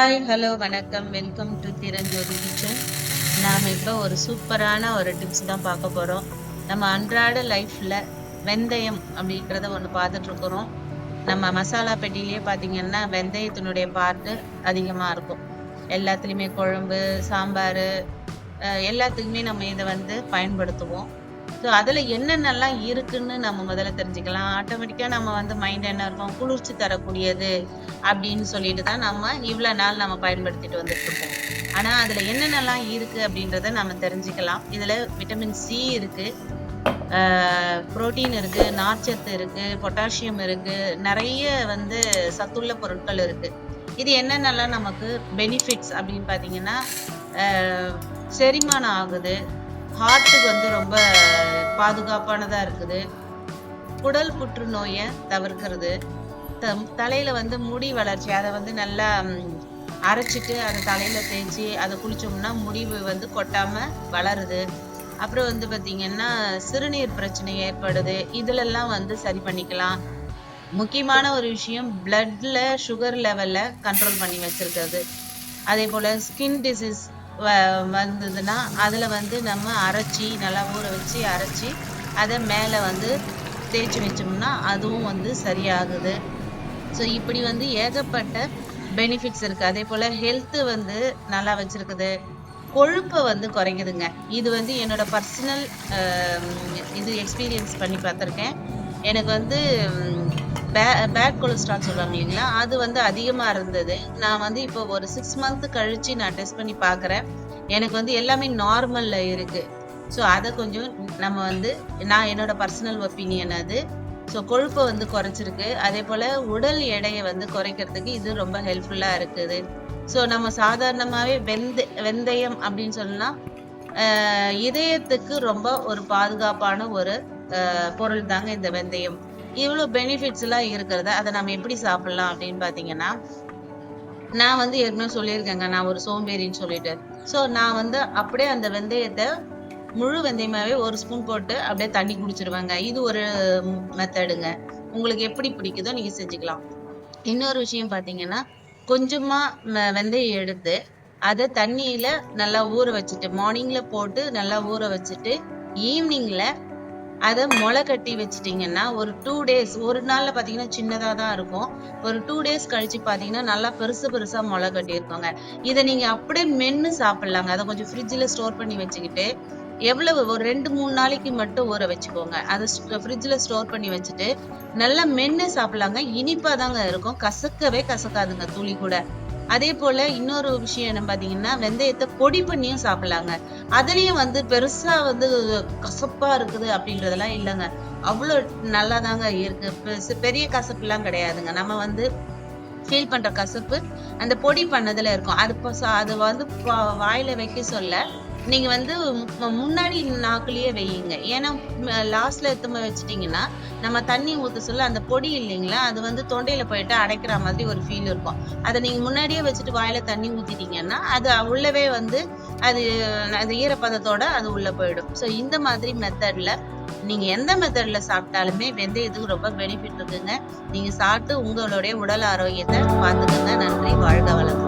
Hi hello வணக்கம். Welcome to Thiranjothi kitchen நாம் இப்போ ஒரு சூப்பரான ஒரு டிப்ஸ் தான் பார்க்க போகிறோம் நம்ம அன்றாட லைஃப்பில் வெந்தயம் அப்படின்றத ஒன்று பார்த்துட்ருக்குறோம் நம்ம மசாலா பெட்டிலேயே பார்த்தீங்கன்னா வெந்தயத்தினுடைய பார்ட்டு அதிகமாக இருக்கும். எல்லாத்துலேயுமே குழம்பு சாம்பார் எல்லாத்துக்குமே நம்ம இதை வந்து பயன்படுத்துவோம். ஸோ அதில் என்னென்னலாம் இருக்குன்னு நம்ம முதல்ல தெரிஞ்சுக்கலாம். ஆட்டோமேட்டிக்காக நம்ம வந்து மைண்ட் என்ன இருக்கும்? குளிர்ச்சி தரக்கூடியது அப்படின்னு சொல்லிட்டு தான் நம்ம இவ்வளோ நாள் நம்ம பயன்படுத்திட்டு வந்துட்டுருக்கோம் ஆனால் அதில் என்னென்னலாம் இருக்குது அப்படின்றத நம்ம தெரிஞ்சுக்கலாம். இதில் விட்டமின் சி இருக்குது புரோட்டீன் இருக்குது நார்ச்சத்து இருக்குது பொட்டாசியம் இருக்குது நிறைய வந்து சத்துள்ள பொருட்கள் இருக்குது இது என்னென்னலாம் நமக்கு பெனிஃபிட்ஸ் அப்படின்னு பார்த்தீங்கன்னா செரிமானம் ஆகுது. ஹார்ட்டுக்கு வந்து ரொம்ப பாதுகாப்பானதாக இருக்குது. குடல் புற்றுநோயை தவிர்க்கிறது. த தலையில் வந்து முடி வளர்ச்சி அதை வந்து நல்லா அரைச்சிட்டு அதை தலையில் தேய்ச்சி அதை குளிச்சோம்னா முடிவு வந்து கொட்டாமல் வளருது. அப்புறம் வந்து பார்த்திங்கன்னா சிறுநீர் பிரச்சனை ஏற்படுது. இதிலெல்லாம் வந்து சரி பண்ணிக்கலாம். முக்கியமான ஒரு விஷயம் பிளட்டில் சுகர் லெவலில் கண்ட்ரோல் பண்ணி வச்சுருக்கிறது. அதே போல் ஸ்கின் டிசீஸ் வந்ததுன்னா அதில் வந்து நம்ம அரைச்சி நல்லா ஊற வச்சு அரைச்சி அதை மேலே வந்து தேய்ச்சி வச்சோம்னா அதுவும் வந்து சரியாகுது. ஸோ இப்படி வந்து ஏகப்பட்ட பெனிஃபிட்ஸ் இருக்குது அதே போல் ஹெல்த்து வந்து நல்லா வச்சுருக்குது. கொழுப்பை வந்து குறைக்குதுங்க. இது வந்து என்னோட பர்சனல் இது எக்ஸ்பீரியன்ஸ் பண்ணி பார்த்துருக்கேன். எனக்கு வந்து பே பேட் கொலஸ்ட்ரால் சொல்லுவாங்க இல்லைங்களா? அது வந்து அதிகமாக இருந்தது. நான் வந்து இப்போ ஒரு சிக்ஸ் மந்த் கழித்து நான் டெஸ்ட் பண்ணி பார்க்குறேன். எனக்கு வந்து எல்லாமே நார்மலில் இருக்குது ஸோ அதை கொஞ்சம் நம்ம வந்து நான் என்னோட பர்சனல் ஒப்பீனியன் அது. ஸோ கொழுப்பை வந்து குறைச்சிருக்கு. அதே போல் உடல் எடையை வந்து குறைக்கிறதுக்கு இது ரொம்ப ஹெல்ப்ஃபுல்லாக இருக்குது. ஸோ நம்ம சாதாரணமாகவே வெந்த வெந்தயம் அப்படின்னு சொன்னால் இதயத்துக்கு ரொம்ப ஒரு பாதுகாப்பான ஒரு பொருள் தாங்க இந்த வெந்தயம். இவ்வளோ பெனிஃபிட்ஸ் எல்லாம் இருக்கிறத? அதை நம்ம எப்படி சாப்பிடலாம் அப்படின்னு பார்த்தீங்கன்னா நான் வந்து ஏற்கனவே சொல்லியிருக்கேங்க நான் ஒரு சோம்பேறின்னு சொல்லிட்டு. ஸோ நான் வந்து அப்படியே அந்த வெந்தயத்தை முழு வெந்தயமாவே ஒரு ஸ்பூன் போட்டு அப்படியே தண்ணி குடிச்சிருவாங்க. இது ஒரு மெத்தடுங்க உங்களுக்கு எப்படி பிடிக்குதோ நீங்கள் செஞ்சுக்கலாம். இன்னொரு விஷயம் பார்த்தீங்கன்னா கொஞ்சமாக வெந்தயம் எடுத்து அதை தண்ணியில் நல்லா ஊற வச்சுட்டு மார்னிங்கில் போட்டு நல்லா ஊற வச்சுட்டு ஈவினிங்கில் அதை முளை கட்டி வச்சிட்டிங்கன்னா ஒரு டூ டேஸ் ஒரு நாளில் பார்த்தீங்கன்னா சின்னதாக தான் இருக்கும். ஒரு டூ டேஸ் கழிச்சு பார்த்தீங்கன்னா நல்லா பெருசு பெருசாக முளை கட்டியிருக்கோங்க. இதை நீங்கள் அப்படியே மென்று சாப்பிட்லாங்க. அதை கொஞ்சம் ஃப்ரிட்ஜில் ஸ்டோர் பண்ணி வச்சுக்கிட்டு எவ்வளவு? ஒரு ரெண்டு மூணு நாளைக்கு மட்டும் ஊற வச்சுக்கோங்க. அதை ஃப்ரிட்ஜில் ஸ்டோர் பண்ணி வச்சுட்டு நல்லா மென்று சாப்பிட்லாங்க. இனிப்பாக தாங்க இருக்கும். கசக்கவே கசக்காதுங்க துளி கூட. அதே போல இன்னொரு விஷயம் என்ன பார்த்தீங்கன்னா வெந்தயத்தை பொடி பண்ணியும் சாப்பிடலாங்க. அதுலயும் வந்து பெருசா வந்து கசப்பா இருக்குது அப்படின்றதெல்லாம் இல்லைங்க. அவ்வளோ நல்லா தாங்க இருக்கு. பெருசு- பெரிய கசப்புலாம் கிடையாதுங்க. நம்ம வந்து ஃபீல் பண்ற கசப்பு அந்த பொடி பண்ணதுல இருக்கும். அது இப்போ அது வந்து வா- வாயில வைக்க சொல்ல நீங்க வந்து முன்னாடி நாக்குலயே வையுங்க. ஏன்னா லாஸ்ட்ல எத்தும வச்சிட்டீங்கன்னா நம்ம தண்ணி ஊற்ற சொல்ல அந்த பொடி இல்லைங்களா அது வந்து தொண்டையில போயிட்டு அடைக்கிற மாதிரி ஒரு ஃபீல் இருக்கும். அதை நீங்க முன்னாடியே வச்சுட்டு வாயில தண்ணி ஊத்திட்டீங்கன்னா அது உள்ளவே வந்து அது அந்த ஈரப்பதத்தோட அது உள்ள போயிடும். ஸோ இந்த மாதிரி மெத்தட்ல நீங்க எந்த மெத்தட்ல சாப்பிட்டாலுமே வெந்தயத்துக்கு ரொம்ப பெனிஃபிட் இருக்குங்க. நீங்க சாப்பிட்டு உங்களுடைய உடல் ஆரோக்கியத்தை பார்த்துக்கங்க. நன்றி. வாழ்க வளம்